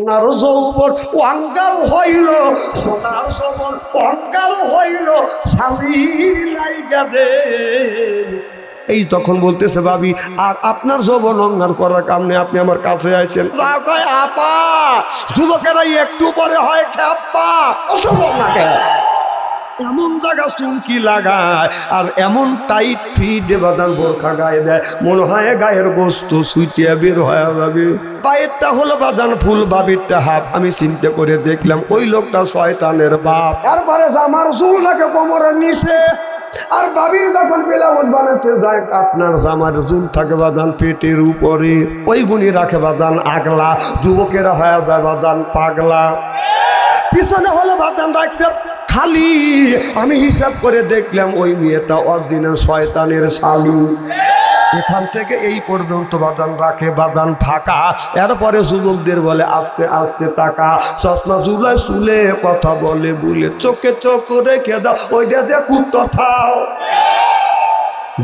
সোনার যৌবন অঙ্গাল হইল, সোনার যৌবন অঙ্গাল হইল স্বামীর লাইগা রে এই তখন বলতেছে, ভাবি, আর আপনার যৌবন অঙ্গার করার কারণে আপনি আমার কাছে আইছেন। আপা যুবকেরা একটু পরে হয় খেপা অসম্ভব না এমন জায়গা চুমকি লাগায়, আর এমন টাইট ফিট বাদান বোরখা গায়ে দেয়। মনে হয় গায়ের গোস্ত সুইটিয়া বের হয়ে যাবে। বাইরটা হলো বাদান ফুল, বাবিরটা হাফ। আমি চিন্তা করে দেখলাম, ওই লোকটা শয়তানের বাপ। তারপরে আমার চুল থাকে কোমরের নিচে, আর বাবির যখন বেলাউন বানাতে যায়, আপনার জামার জুল থাকে বাদান পেটের উপরে, ওই গুণী রাখে বাদান আগলা। যুবকেরা হয়ে যায় বাদান পাগলা। পিছনে হলো বাদান রাখছে। খালি আমি হিসাব করে দেখলাম ওই মেয়েটা অর্দিনের শয়তানের শালু। এখান থেকে এই পর্যন্ত বাদান রাখে, বাদান ফাঁকা। এরপরে যুবকদের বলে, আস্তে আস্তে টাকা চশমা জুলাই চুলে কথা বলে বলে, চোখে চোখ রেখে দাও, ওইটা যে কুত্তা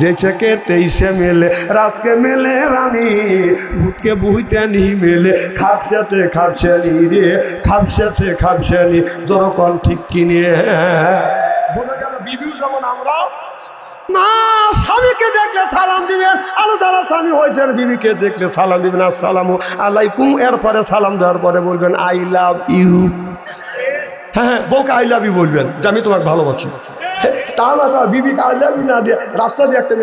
जैसे के তেইশে মেলে रात মেলে मेले रानी भूत के মেলে। नहीं मेले खापसे রে खापसे नहीं रे खापसे ঠিক কিনে বলে বিবিউ যেমন আমরা, না, স্বামীকে দেখলে সালাম স্বামী বিবিকে দেখলে সালাম দিবেন। এরপরে সালাম দেওয়ার পরে বলবেন, আই লাভ ইউ। হ্যাঁ হ্যাঁ বউকে আই লাভ ইউ বলবেন, যে আমি তোমাকে ভালোবাসি। তা না লাভ না দিয়ে রাস্তা দিয়ে একটা!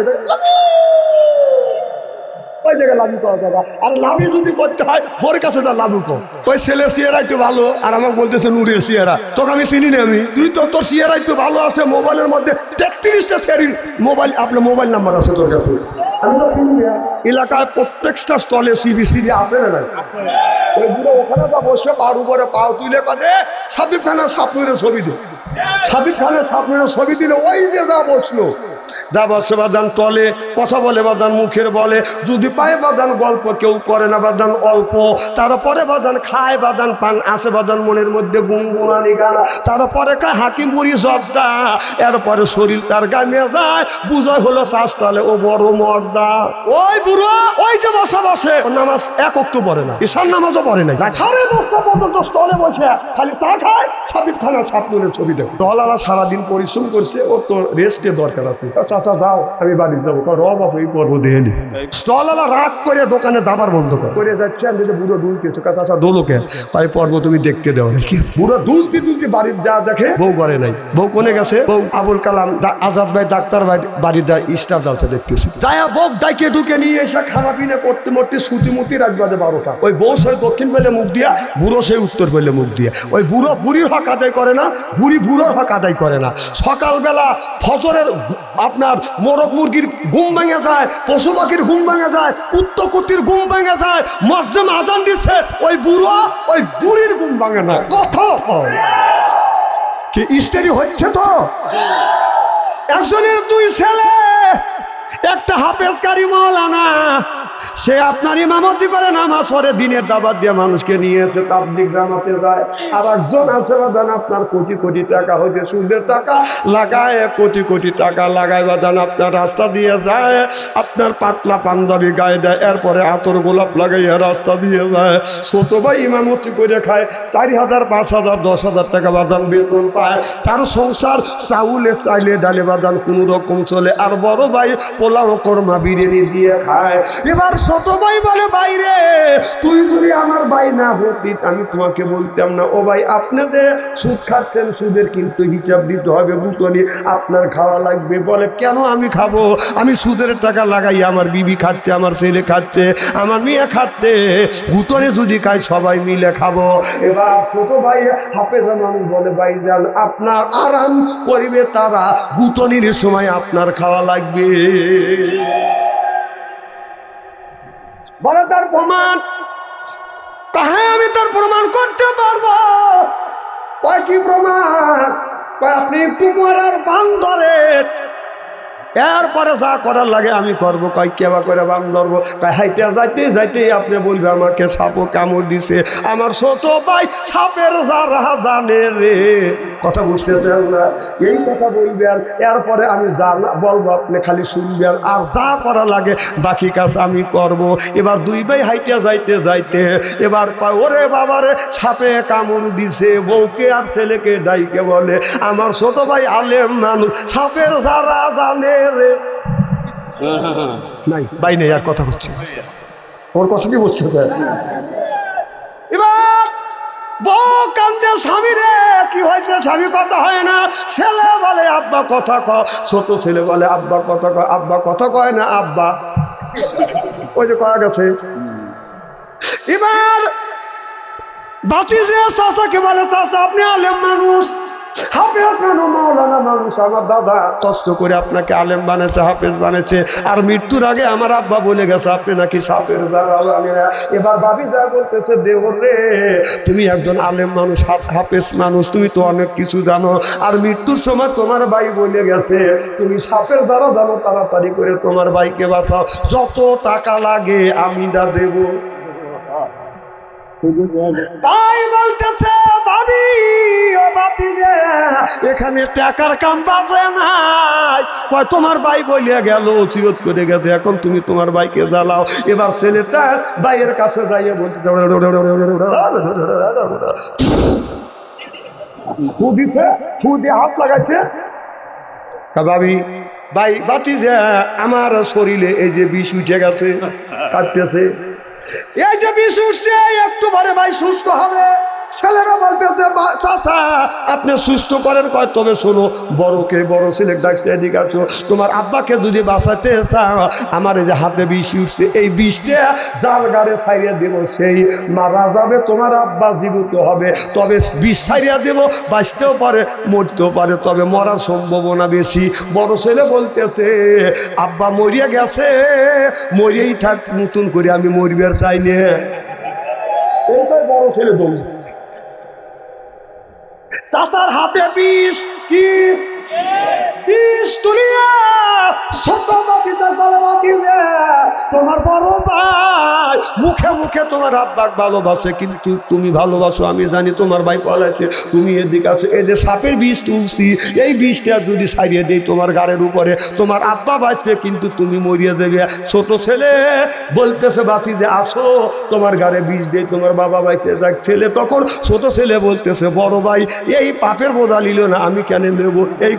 ওই জায়গায় লাভু করা যাবে আর লাভি যদি করতে হয় কাছে লাভু কো ওই ছেলে সিয়ারা একটু ভালো, আর আমাকে বলতেছে নুরের সিয়ারা। তোকে আমি চিনি না আমি। তুই তো তোর সিয়ারা একটু ভালো আছে, মোবাইলের মধ্যে তেত্রিশটা স্যারির মোবাইল, আপনার মোবাইল নাম্বার আছে তোর কাছে। আমি তো চিনি না। এলাকায় প্রত্যেকটা স্থলে সিবি সিবি আছে না বুড়ো ওখানে তো বসে পার উপরে পাও তুলে কাঁদে সাবিব খানের সাপনের ছবি দে। সাবিব খানের সামনে ছবি দিল ওই যে যা বসল। যা বসে বাদান তলে, কথা বলে বাদান মুখের বলে। যদি পায় বাদান গল্প, কেউ করে না বাদান অল্প। তারপরে বাদান খায় বাদান পান আসে বাদান মনের মধ্যে গুনগুনানি গান। তারপরে খায় হাকিম বুড়ি জব্দা, এরপরে শরীর তার গামে যায় বুঝয় হলো শাস্তালে ও বড় মর্দা। ওই বুড়ো, ওই যে বসে বসে। নামাজ এক অক্ট পড়ে না, ঈশান নামাজও পড়ে নাই। সাড়ে দশটা পর্যন্ত স্থলে বসে, খালি চা খায়, সাবিত খানা সাপনের ছবি দেয় ডলারা সারাদিন পরিশ্রম করছে, ও তো রেস্টের দরকার আছে। চাচা যাও আমি বাড়ি যাব। র বাবু এই করব দেহে নি। স্টলালা রাগ করে দোকানে দাবার বন্ধ করে। যাচ্ছে, আমি যে বুড়ো দুলতে চাচা দোলোকে তাই পর্ব তুমি দেখতে দেও নাকি বুড়ো দুলতে দুলতে বাড়ির যা দেখে, বউ করে নাই। বউ কোনে গেছে? বউ আবুল কালাম আজাদ ভাই, ডাক্তার ভাই, বাড়ির স্টাফ যাচ্ছে দেখতেছি। যায়া বউ ডাইকে ঢুকে নিয়ে এসে খানা পিনা করতে মরতে সুতি মুতি রাত বারোটা। ওই বউ সে দক্ষিণ পেলে মুখ দিয়া, বুড়ো সেই উত্তর পেলে মুখ দিয়া। ওই বুড়ো বুড়ির হক আদায় করে না, বুড়ি বুড়োর হক আদায় করে না। সকালবেলা ফজরের আপনার মোরগ মুরগির ঘুম ভেঙে যায়, পশু পাখির ঘুম ভেঙে যায় কুত্ত ঘুম ভেঙে যায়, মসজিদ আজান দিচ্ছে, ওই বুড়ো, ওই বুড়ির ঘুম ভাঙে না। কথা কি স্ত্রী হচ্ছে তো? একজনের দুই ছেলে, একটা হাফেজ কারি মৌলানা সে আপনার ইমামতি করে নামাজ পরে দিনের দাবাত দিয়ে মানুষকে নিয়ে এসে তাবলিক জামাতে যায়। আর একজন আছে বাদান আপনার কোটি কোটি টাকা হইতে সুদের টাকা লাগায়, কোটি কোটি টাকা লাগায় বাদান আপনার রাস্তা দিয়ে যায়, আপনার পাতলা পাঞ্জাবি গায়ে দেয়, এরপরে আতর গোলাপ লাগাইয়া রাস্তা দিয়ে যায়। ছোট ভাই ইমামতি করে খায়, চারি হাজার, পাঁচ হাজার, দশ হাজার টাকা বাদান বেতন পায়। তার সংসার চাউলে চাইলে ডালে বাদান কোন রকম চলে, আর বড় ভাই পোলাও কর্মা বিরিয়ানি দিয়ে খায়। ছোট ভাই বলে বাইরে তুই যদি আমার ভাই না হতি, আমি তোমাকে বলতাম না। ও ভাই, আপনাদের সুদ খাচ্ছেন, সুদের কিন্তু হিসাব দিতে হবে বুতনি আপনার খাওয়া লাগবে। বলে, কেন আমি খাব? আমি সুদের টাকা লাগাই, আমার বিবি খাচ্ছে, আমার ছেলে খাচ্ছে, আমার মেয়ে খাচ্ছে। গুতনে যদি খাই সবাই মিলে খাব। এবার ছোট ভাই হাফেজ মানুষ বলে, ভাই যান, আপনার আরাম করিবে তারা। গুতনির সময় আপনার খাওয়া লাগবে। বলে তার প্রমাণ। কাহে আমি তার প্রমাণ করতে পারব। কয় কি প্রমাণ? আপনি একটু মরার বান ধরেন এরপরে যা করার লাগে আমি করব। কয় কেবা করে বান ধরবো? হাইতে যাইতে যাইতে আপনি বলবে, আমাকে সাপও কামড় দিছে। আমার ছোট ভাই সাপের যারা জানে রে। কথা বুঝতেছেন না এই কথা বলবে আর এরপরে আমি যা বলব, আপনি খালি শুনবেন আর যা করা লাগে বাকি কাজ আমি করব। এবার দুই ভাই হাইতে যাইতে যাইতে এবার কয়, ওরে বাবারে সাপে কামড় দিছে, বউকে আর ছেলেকে ডাইকে বলে, আমার ছোট ভাই আলেম মানুষ, সাপের যারা জানে নাই ভাই নেই আর কথা হচ্ছে ওর কথা কি এবার বউ কান্দে স্বামী রে কি হয়েছে স্বামী কথা হয় না। ছেলে বলে আব্বা কথা ক। ছোট ছেলে বলে আব্বা কথা কয় আব্বা কথা কয় না আব্বা। ওই যে কয়া গেছে। এবার বাতি যে চাষাকে বলে চাষা আপনি আলেম মানুষ। মানুষ আমার দাদা কষ্ট করে আপনাকে আলেম বানাইছে আর মৃত্যুর আগে আমার আব্বা বলে গেছে, আপনি নাকি সাপের। এবার রে। তুমি একজন আলেম মানুষ, হাফ- হাফেজ মানুষ, তুমি তো অনেক কিছু জানো। আর মৃত্যুর সময় তোমার ভাই বলে গেছে, তুমি সাপের দ্বারা জানো, তাড়াতাড়ি করে তোমার ভাইকে বাঁচাও। যত টাকা লাগে আমি না দেবো। তাই বলতেছে, ভাবি, ও রে, এখানে টাকার কাম বাজে নাই। কয়, তোমার ভাই বলিয়া গেল ওসিরত করে গেছে, এখন তুমি তোমার ভাইকে জ্বালাও। এবার ছেলেটা ভাইয়ের কাছে যাইয়ে বলতে ফু দিছে ফু দিয়ে হাত লাগাইছে? ভাবি, ভাই, বাতি যে, আমার শরীরে এই যে বিষ উঠে গেছে, কাটতেছে। এই যে বিষ একটু পরে ভাই সুস্থ হবে। ছেলেরা বলবে আপনি সুস্থ করেন। কয়, তবে শোনো বড়কে বড় ছেলে ডাকছে, এদিকে আসো। তোমার আব্বাকে যদি বাঁচাতে চাও, আমার এই যে হাতে বিষ উঠছে, এই বিষটা যার গাড়ে ছাইড়িয়ে দেব, সেই মারা যাবে, তোমার আব্বা জীবিত হবে। তবে বিষ ছাইড়িয়া দেব, বাঁচতেও পারে, মরতেও পারে, তবে মরার সম্ভাবনা বেশি। বড় ছেলে বলতেছে, আব্বা মরিয়া গেছে, মরিয়েই থাক, নতুন করে আমি মরিবার চাই নে। এইটাই বড় ছেলে দৌড়। চাচার হাতে বিষ কি তোমার বড় ভাই, মুখে মুখে তোমার আব্বাক ভালোবাসে, কিন্তু তুমি ভালোবাসো, আমি জানি তোমার ভাই পলাইছে। তুমি এদিকে আছো, এই যে সাপের বিষ তুলছি, এই বিষটা যদি দেই তোমার গাড়ির উপরে, তোমার আব্বা বাঁচবে, কিন্তু তুমি মরিয়ে দেবে ছোট ছেলে, বলতেছে বাতি যে আসো, তোমার গাড়ে বিষ দিয়ে তোমার বাবা বাইতে যাক। ছেলে তখন ছোট ছেলে বলতেছে, বড় ভাই, এই পাপের বোঝা নিল না, আমি কেন নেব? এই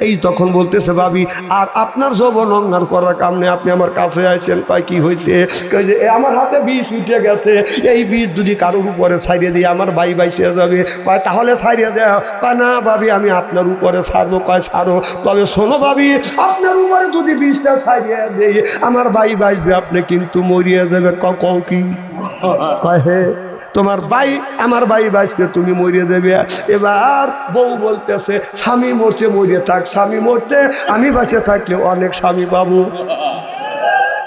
এই তখন বলতেছে, ভাবি, আর আপনার যৌবন অঙ্গার করার কারণে আপনি আমার কাছে আইছেন কয় কি হয়েছে কয় "এ, আমার হাতে বিষ উঠে গেছে, এই বিষ যদি কারোর উপরে ছাড়িয়ে দিয়ে আমার ভাই বাইসে যাবে। কয়, তাহলে ছাড়িয়ে দেয় কয়, না ভাবি, আমি আপনার উপরে ছাড়বো। কয়, ছাড়ো। তবে শোনো ভাবি, আপনার উপরে যদি বিষটা ছাড়িয়ে দেই, আমার ভাই বাইসবে, আপনি কিন্তু মরিয়ে যাবে কও কি? কয়, হে তোমার ভাই, আমার ভাই বাইসকে তুমি মরিয়ে দেবে। এবার বউ বলতেছে, স্বামী মরছে মরিয়ে থাক, স্বামী মরছে। আমি বাসে থাকলে অনেক স্বামী পাবো।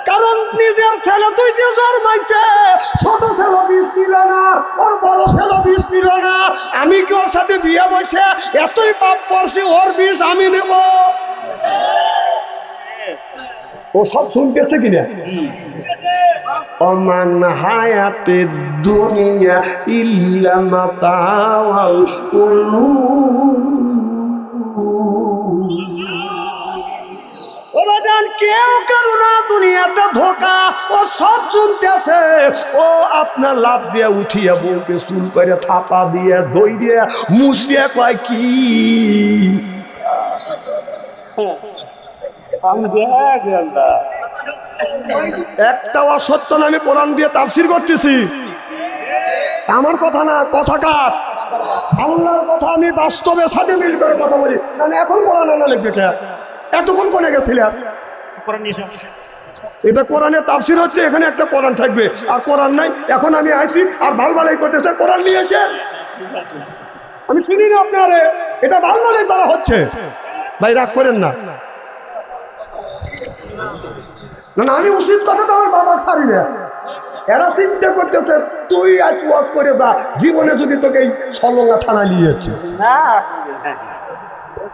কারণ নিজের ছেলে ছোট ছেলে নিল না, ওর বড় বিষ না। আমি কি ওর সাথে এতই পাপ করছি, ওর আমি নেব। ও সব শুনতেছে কিনা? অমান হায়াতে দুনিয়া ইল্লা মাতাওয়াল ওবাদান কেউ কারও না, দুনিয়াতে ধোকা। ও সব শুনতেছে ও আপনার লাভ দিয়ে উঠিয়া বউকে চুল করে থাপা দিয়ে, দই দিয়ে, মুছ দিয়ে কয় কি? একটা অসত্য আমি কোরআন দিয়ে তাফসির করতেছি। আমার কথা না, কথা কার? আল্লাহর কথা আমি বাস্তবের সাথে মিল করে কথা বলি। মানে এখন কোরআন না লিখবে কে? এতক্ষণ কোনে গেছিলে এটা কোরআনে তাফসির হচ্ছে, এখানে একটা কোরআন থাকবে। আর কোরআন নাই, এখন আমি আইছি, আর ভালো ভালাই করতেছে, কোরআন নিয়েছে আমি শুনি না আপনারে, এটা ভালো ভালাই দ্বারা হচ্ছে। ভাই, রাগ করেন না। না আমি উচিত কথাটা আমার বাবা ছাড়ি না। এরা চিন্তা করতেছে তুই আজ ওয়াক করে দা জীবনে যদি তোকে এই সলঙ্গা থানা নিয়েছে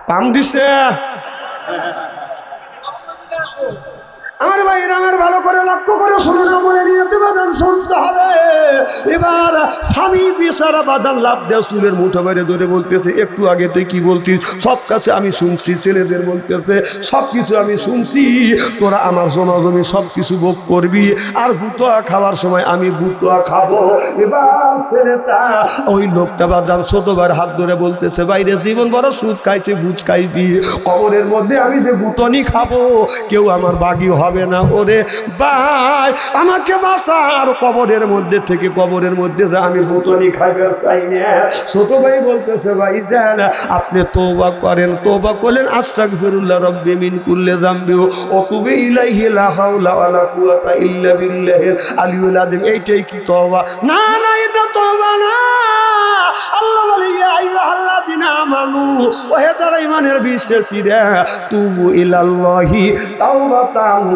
পাম দিছে। আমার ভাইয়ের, আমার ভালো করে লক্ষ্য করে শুনুন মনে নিয়ে বাদান শুনতে হবে। এবার স্বামী বেচারা বাদান লাভ দেয়, চুলের মুঠো বাইরে ধরে বলতেছে, একটু আগে তুই কি বলতিস? সব কাছে আমি শুনছি, ছেলেদের বলতেছে, সব কিছু আমি শুনছি, তোরা আমার জমা জমি সব কিছু ভোগ করবি, আর গুতোয়া খাওয়ার সময় আমি গুতোয়া খাব। এবার ছেলেটা, ওই লোকটা বাদাম ছোটবার হাত ধরে বলতেছে, বাইরে জীবন বড় সুদ খাইছে গুদ খাইছি, কবরের মধ্যে আমি যে গুতনি খাব, কেউ আমার বাগি হবে না ওরে ভাই। আমাকে বাঁচার কবরের মধ্যে থেকে, কবরের মধ্যে আমি গুতনি খাইবে চাই না? ছোট ভাই বলতেছে, ভাই, দেন, আপনি তোবা করেন। তোবা করলেন আস্তাক ফিরুল্লাহ রব্বি মিন কুল্লে জামবিও অতুবে ইলাইহি, লা হাওলা ওয়ালা কুওয়াতা ইল্লা বিল্লাহিল আলিয়ুল আযীম। এইটাই কি তওবা? না না, এটা তওবা না। আল্লাহ বলে, ইয়া আইয়ুহাল্লাযিনা আমানু ও হে যারা ঈমানের বিশ্বাসীরা তুবু ইলাল্লাহি তাওবাতান।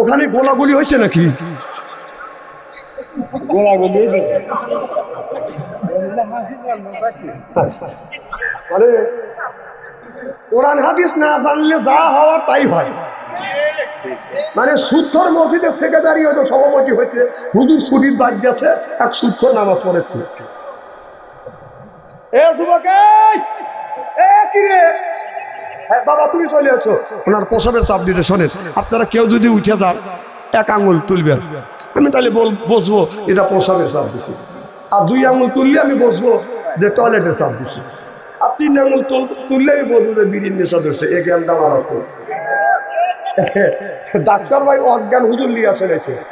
ওখানে গোলাগুলি হয়েছে নাকি? মানে কোরআন হাদিস না জানলে যা হওয়ার তাই হয়। মানে সুস্থর মসজিদে সেক্রেটারি হয়তো সভাপতি হয়েছে হুজুর ছুটির বাদ গেছে এক সুস্থ নামাজ পড়েছে। এ যুবক! এ কিরে হ্যাঁ বাবা, তুমি চলে আছো ওনার প্রসাবের চাপ দিতে শোনেন। আপনারা কেউ যদি উঠে যান, এক আঙুল তুলবেন। আমি তাহলে বল- বসবো। এটা প্রসাবের চাপ দিছি। আর দুই আঙুল তুললে আমি বসবো যে টয়লেটের চাপ দিছি। আর তিন আঙুল তুললে আমি বলব যে বিড়ির নেশা ধরছে। এ জ্ঞানটা আমার আছে। ডাক্তার ভাই অজ্ঞান হুজুর নিয়ে চলেছে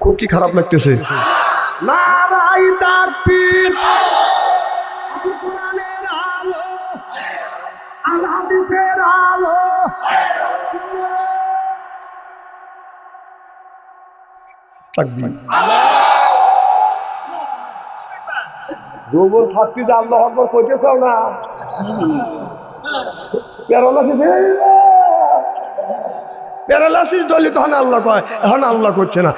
খুব কি খারাপ লাগতেছে? নারাই তাকবীর। দুর্বল থাকতে যে আল্লাহ না। করছে না।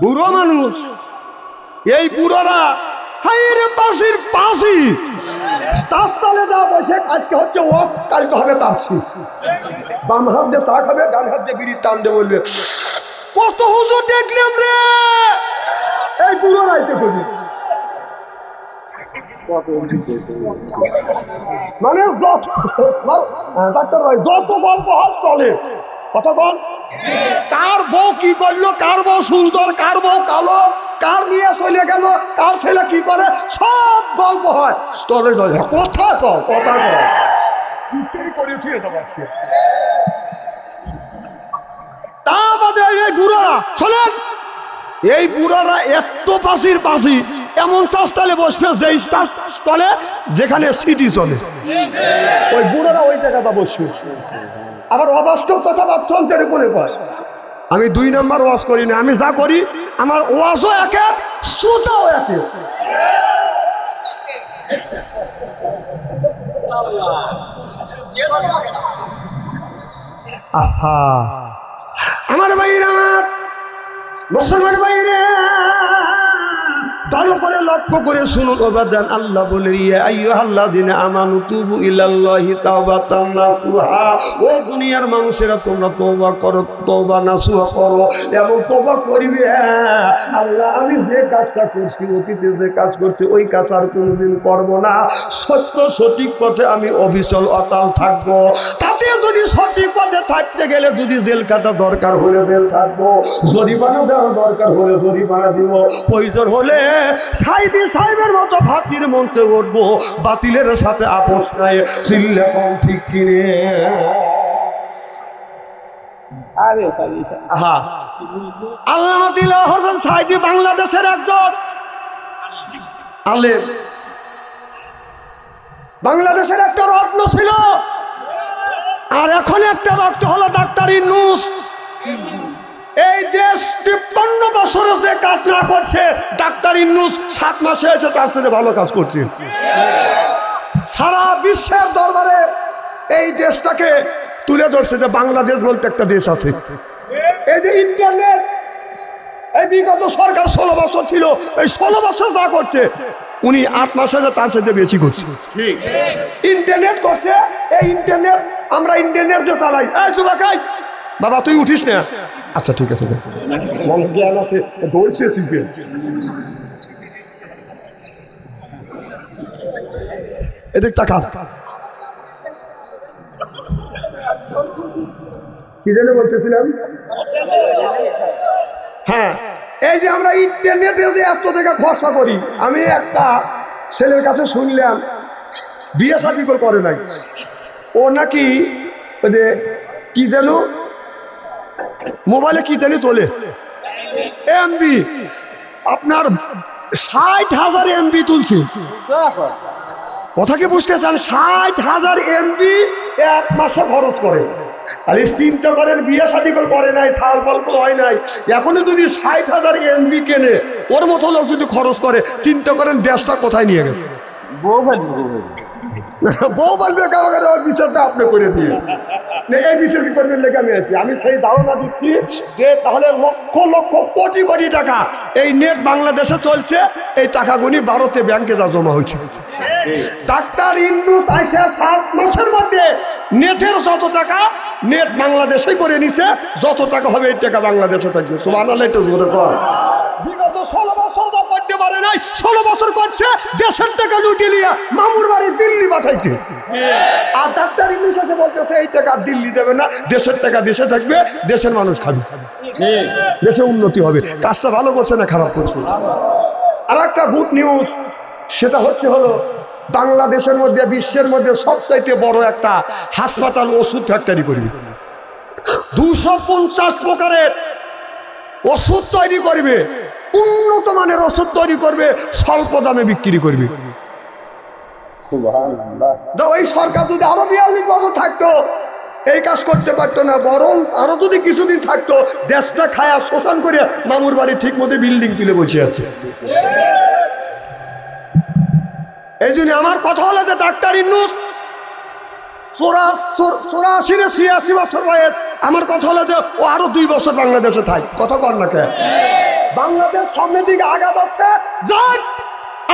বুড়ো মানুষ এই বুড়োরা হাইরে পাশির পাশি তালে যা বসে আজকে হচ্ছে ও কালকে হবে তাপসি বাম হাত দিয়ে চা খাবে ডান হাত দিয়ে বিড়ি টান দিয়ে বলবে কত হুজুর দেখলাম রে। এই বুড়ো রাইতে করি মানে যত ডাক্তার ভাই যত গল্প হাত চলে কত বল। কার বউ কি করল কার বউ সুন্দর কার বউ কালো? কার নিয়ে চলে গেল? কার ছেলে কি করে? সব গল্প হয়। স্তরে চলে কথা কও, কথা মিস্ত্রি করে উঠিয়ে। তা বাদে এই বুড়োরা শোনেন এই বুড়োরা এত পাশির পাশি এমন চাষতালে বসবে যে তলে যেখানে সিটি চলে। ওই বুড়োরা ওই জায়গাটা বসবে আবার অবাস্তব কথা ভাবছেন করে কয়। আমি দুই নম্বর ওয়াজ করি না, আমি যা করি, আমার ওয়াজও এক এক শ্রোতাও এক। আমার বাইরে আমার, মুসলমান ভাইরে ভালো করে লক্ষ্য করে শুনুন। অবাদান আল্লাহ বলে আল্লাহ দিনে আমানু তুবু নাসুহা। ও দুনিয়ার মানুষেরা, তোমরা তওবা করো, তওবা নাসুহা করো এমন তওবা করিবে। আল্লাহ, আমি যে কাজটা করছি, অতীতে যে কাজ করছি, ওই কাজ আর কোনোদিন করব না। সত্য সঠিক পথে আমি অবিচল, অটাল থাকব। তাতে যদি সঠিক পথে থাকতে গেলে যদি জেল কাটা দরকার হলে জেল থাকব জরিমানা দেওয়া দরকার হলে জরিমানা দিব। প্রয়োজন হলে সাইদি সাহেবের মতো ফাঁসির মঞ্চে উঠবো বাতিলের সাথে আপোষ নাই চিল্লে কম ঠিক কিনে। আল্লামা দিলা হোসেন বাংলাদেশের একজন আলেম। বাংলাদেশের একটা রত্ন ছিল আর এখন একটা রক্ত হলো ডাক্তার ইনুস এই দেশ তিপ্পান্ন বছরে যে কাজ না করছে ডাক্তার ইন্নুস সাত মাসে এসে তার সাথে ভালো কাজ করছে। সারা বিশ্বের দরবারে এই দেশটাকে তুলে ধরছে যে বাংলাদেশ বলতে একটা দেশ আছে। এই যে ইন্টারনেট এই বিগত সরকার ষোলো বছর ছিল এই ষোলো বছর যা করছে উনি আট মাসে যে তার সাথে বেশি করছে। ইন্টারনেট করছে এই ইন্টারনেট আমরা ইন্টারনেট যে চালাই। এই সুবাকাই বাবা তুই উঠিস না। আচ্ছা ঠিক আছে জ্ঞান আছে দৌড়ছে শিখবে এদিক টাকা কি জন্য বলতেছিলাম? হ্যাঁ এই যে আমরা ইন্টারনেটে যে এত টাকা খরচা করি আমি একটা ছেলের কাছে শুনলাম বিয়ে শাদি করে করে নাই। ও নাকি কি যেন মোবাইলে কি জানি তোলে? এমবি আপনার ষাট হাজার এমবি তুলছে। কথা কি বুঝতে চান ষাট হাজার এমবি এক মাসে খরচ করে। তাহলে চিন্তা করেন, বিয়ে শাদি করে নাই, থাল ফল হয় নাই। এখনই যদি ষাট হাজার এমবি কেনে, ওর মতো লোক যদি খরচ করে, চিন্তা করেন দেশটা কোথায় নিয়ে গেছে? বউ বলবে কাউকে বিচারটা আপনি করে দিয়ে এই বিচার কি করবেন লেগে আমি আছি। আমি সেই ধারণা দিচ্ছি যে তাহলে লক্ষ লক্ষ, কোটি কোটি টাকা এই নেট বাংলাদেশে চলছে। এই টাকাগুলি ভারতে ব্যাংকে যা জমা হয়েছে। ডাক্তার ইন্নুস আইসা সাত মাসের মধ্যে নেটের যত টাকা নেট বাংলাদেশে করে নিছে, যত টাকা হবে এই টাকা বাংলাদেশে থাকবে। সুমান আল্লাহ একটু বিগত ষোলো বছর করতে পারে নাই ষোলো বছর করছে, দেশের টাকা লুটে নিয়ে মামুর বাড়ি দিল্লি পাঠাইছে। আর ডাক্তার ইংলিশ আছে বলতেছে, এই টাকা দিল্লি যাবে না, দেশের টাকা দেশে থাকবে, দেশের মানুষ খাবে। দেশে উন্নতি হবে। কাজটা ভালো করছে না, খারাপ করছে? আর একটা গুড নিউজ সেটা হচ্ছে হলো, বাংলাদেশের মধ্যে, বিশ্বের মধ্যে সবচাইতে বড় একটা হাসপাতাল ওষুধ ফ্যাক্টরি করবে। দুশো পঞ্চাশ প্রকারের ওষুধ তৈরি করবে। উন্নত মানের ওষুধ তৈরি করবে স্বল্প দামে বিক্রি করবে। ওই সরকার যদি আরও বিয়াল্লিশ বছর থাকতো এই কাজ করতে পারতো না বরং আরও যদি কিছুদিন থাকতো দেশটা খায়া শোষণ করে মামুর বাড়ি ঠিক মতো বিল্ডিং তুলে বসে আছে। এই জন্য আমার কথা হলো যে ডাক্তার ইন্নুস চৌরাশি না ছিয়াশি বছর বয়স আমার কথা হলো যে ও আরও দুই বছর বাংলাদেশে থাক। কথা কর না কে? বাংলাদেশ সামনের দিকে আগা যাচ্ছে যাক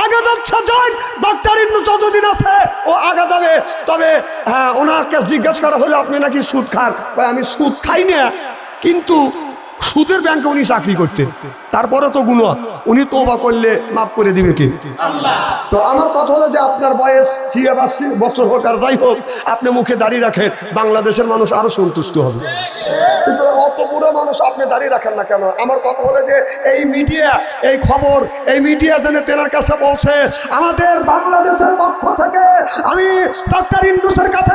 আগা যাচ্ছে যাক ডাক্তার ইন্নু যতদিন আছে। ও আগা যাবে তবে হ্যাঁ ওনাকে জিজ্ঞেস করা হলো, আপনি নাকি সুদ খান? আমি সুদ খাই না, কিন্তু সুদের ব্যাংকে উনি চাকরি করতেন। তারপরে তো গুণ উনি তোবা করলে মাফ করে দিবে কি? তো আমার কথা হলো যে, আপনার বয়স ছিয়াশি বছর হোক আর যাই হোক, আপনি মুখে দাঁড়িয়ে রাখেন, বাংলাদেশের মানুষ আরও সন্তুষ্ট হবে। মানুষ আপনি দাঁড়িয়ে রাখেন না কেন? আমার কথা হলো যে এই মিডিয়া, এই খবর, এই মিডিয়া যেন তেনার কাছে পৌঁছে। আমাদের বাংলাদেশের পক্ষ থেকে আমি ডাক্তার ইন্দুসের কাছে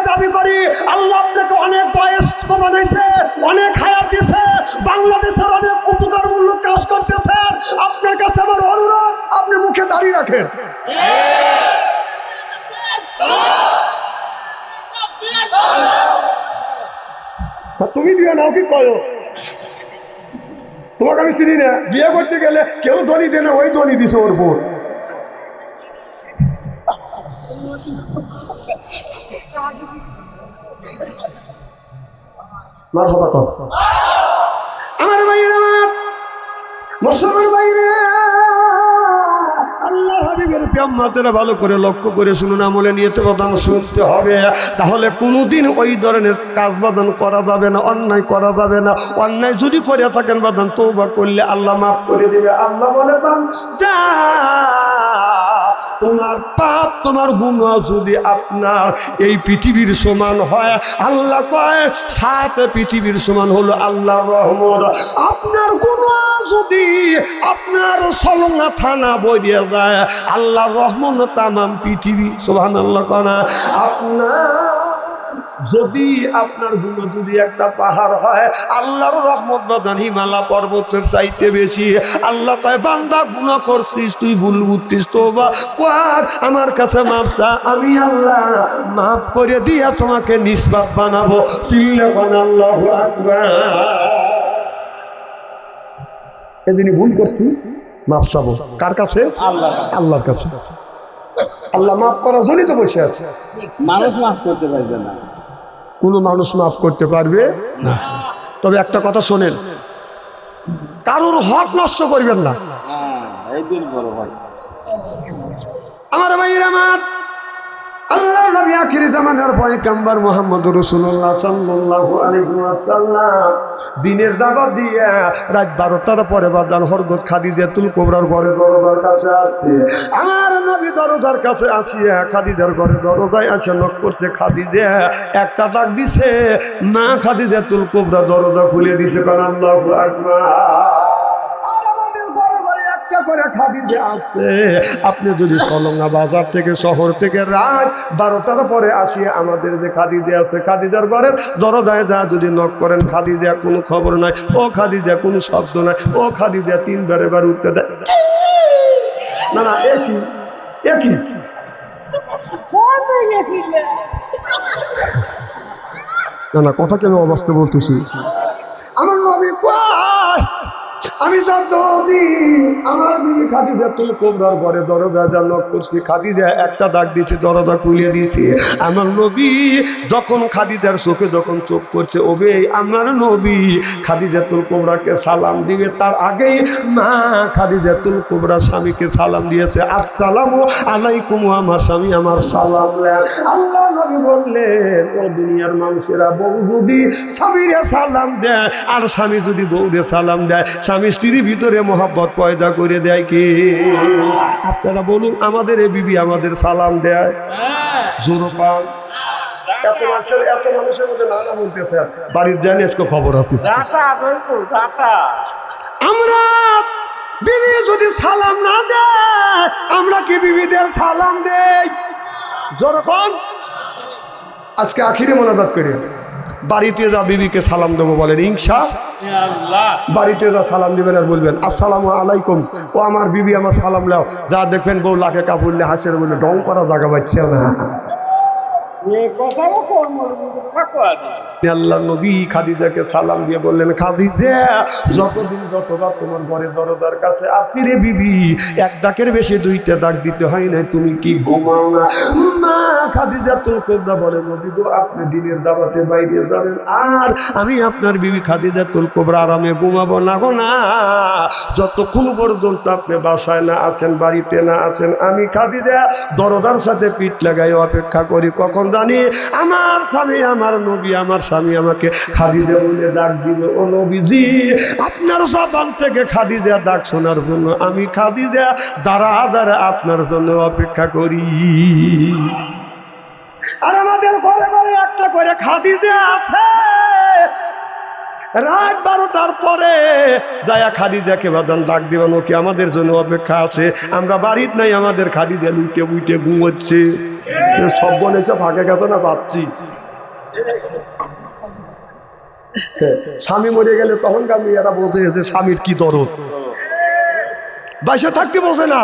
দিছে ওর বোন মারহাবা কর। হাবিবের ভালো করে লক্ষ্য করে শুনুন, আমলে নিয়তে বাদান শুনতে হবে। তাহলে কোনোদিন ওই ধরনের কাজ বাদান করা যাবে না, অন্যায় করা যাবে না। অন্যায় যদি করে থাকেন বাদান তৌবা করলে আল্লাহ মাফ করে দেবে। আল্লাহ বলে যা তোমার পাপ, তোমার গুণা যদি আপনার এই পৃথিবীর সমান হয়, আল্লাহ কয়, সাত পৃথিবীর সমান হলো আল্লাহ রহমত। আপনার গুণা যদি আপনার সলঙ্গা থানা বইয়ে যায় আল্লাহ রহমান তামাম পৃথিবী সোহান আল্লাহ কনা আপনার যদি আপনার গুণ যদি একটা পাহাড় হয় আল্লাহর রহমত বাদান হিমালা পর্বতের চাইতে বেশি। আল্লাহ কয় বান্দা গুণ করছিস তুই ভুল বুঝছিস তো বা আমার কাছে মাপ চা আমি আল্লাহ মাফ করে দিয়া তোমাকে নিষ্পাপ বানাবো। চিল্লে বানাল্লাহু এদিনই ভুল করছি মাপ চাবো। কার কাছে? আল্লাহ আল্লাহর কাছে। আল্লাহ মাফ করার জন্যই তো বসে আছে। মানুষ মাফ করতে পারবে না। কোনো মানুষ মাফ করতে পারবে না। তবে একটা কথা শোনেন কারোর হক নষ্ট করবেন না। হ্যাঁ আমার ভাইয়ের আমার আল্লাহ নবী আখিরি জামানার পয়গাম্বর মুহাম্মদ আলাইহি ওয়াসাল্লাম। দিনের দাওয়াত দিয়ে রাত 12টার পরে বাজান হরগত খাদিজাতুল কুবরার ঘরে দরজার কাছে আসছে আর নবী দরজার কাছে আসিয়া খাদিজার ঘরে দরজায় আছে নক করছে, খাদিজা, একটা ডাক দিছে। না খাদি খাদিজাতুল কুবরা দরজা খুলে দিছে। কারণ আল্লাহু আকবার। একটা করে খাদিজা আসছে। আপনি যদি সলঙ্গা বাজার থেকে শহর থেকে রাত বারোটার পরে আসিয়ে আমাদের যে খাদিজা আছে, খাদিজার ঘরের দরদায় যা যদি নক করেন, খাদিজা কোনো খবর নাই। ও খাদিজা, কোনো শব্দ নাই। ও খাদিজা তিনবার এবার উঠতে দেয়। না না একই একই না না, কথা কেন অবস্থা বলতেছি আমার নবী কয়? আমি তার নবী আমার বিবি খাদিজা তুই কোমরার ঘরে দরজা জানো করছি খাদিজা একটা ডাক দিয়েছে, দরজা খুলিয়ে দিয়েছি। আমার নবী যখন খাদিজার চোখে যখন চোখ করছে ওবে আমার নবী খাদিজা তুল কোমরাকে সালাম দিবে। তার আগেই মা খাদিজা তুল কোমরা স্বামীকে সালাম দিয়েছে। আসসালাম আলাইকুম আমার স্বামী, আমার সালাম। আল্লাহ নবী বললেন, ও দুনিয়ার মানুষেরা বউ যদি স্বামীরে সালাম দেয়, আর স্বামী যদি বউরে সালাম দেয় স্বামী স্ত্রীর ভিতরে মোহাব্বত পয়দা করে দেয় কি? আপনারা বলুন আমাদের এ বিবি আমাদের সালাম দেয়। জোরো পান। এত মানুষের এত মানুষের মধ্যে নানা বলতেছে। বাড়ির জানি আজকে খবর আছে। আমরা বিবি যদি সালাম না দেয় আমরা কি বিবিদের সালাম দেই? আজকে আখিরে মোনাজাত করি। বাড়িতে যা বিবিকে সালাম দেবো বলেন ইংসা বাড়িতে যা সালাম দেবেন আর বলবেন, আসসালাম আলাইকুম। ও আমার বিবি, আমার সালাম লাও যা দেখবেন বউ লাখে কাপড়লে হাসের বললে ডং করা জায়গা পাচ্ছে না। আল্লাহ নবী খাদিজাকে সালাম দিয়ে বললেন, খাদিজা, যতদিন যতবার তোমার ঘরে দরজার কাছে আসছি রে বিবি, এক ডাকের বেশি দুইটা ডাক দিতে হয় না তুমি কি ঘুমাও না? মা, খাদিজা তো কোবরা বলে, নবী গো, আপনি দিনের দাওয়াতে বাইরে যাবেন, আর আমি আপনার বিবি খাদিজা তুল কোবরা আরামে ঘুমাবো না গো না। যতক্ষণ পর্যন্ত আপনি বাসায় না আছেন, বাড়িতে না আছেন, আমি খাদিজা দরজার সাথে পিঠ লাগাই অপেক্ষা করি, কখন জানি আমার স্বামী, আমার নবী, আমার স্বামী আমাকে খাদিজা বলে ডাক দিল, ও নবীজি, আপনার জবান থেকে খাদিজা ডাক শোনার জন্য আমি খাদিজা, দাঁড়া দাঁড়া, আপনার জন্য অপেক্ষা করি। আর আমাদের ঘরে ঘরে একটা করে খাদিজা আছে। রাত বারোটার পরে যায়া খাদিজাকে বাদান ডাক দিবেন ওকে আমাদের জন্য অপেক্ষা আছে? আমরা বাড়িতে নাই, আমাদের খাদিজা লুটে বুইটে ঘুমোচ্ছে। সব বলেছে ফাঁকে গেছে না, ভাবছি। স্বামী মরে গেলে তখনকার আমি এরা বলতে গেছে স্বামীর কি দরদ? বাসা থাকতে বসে না।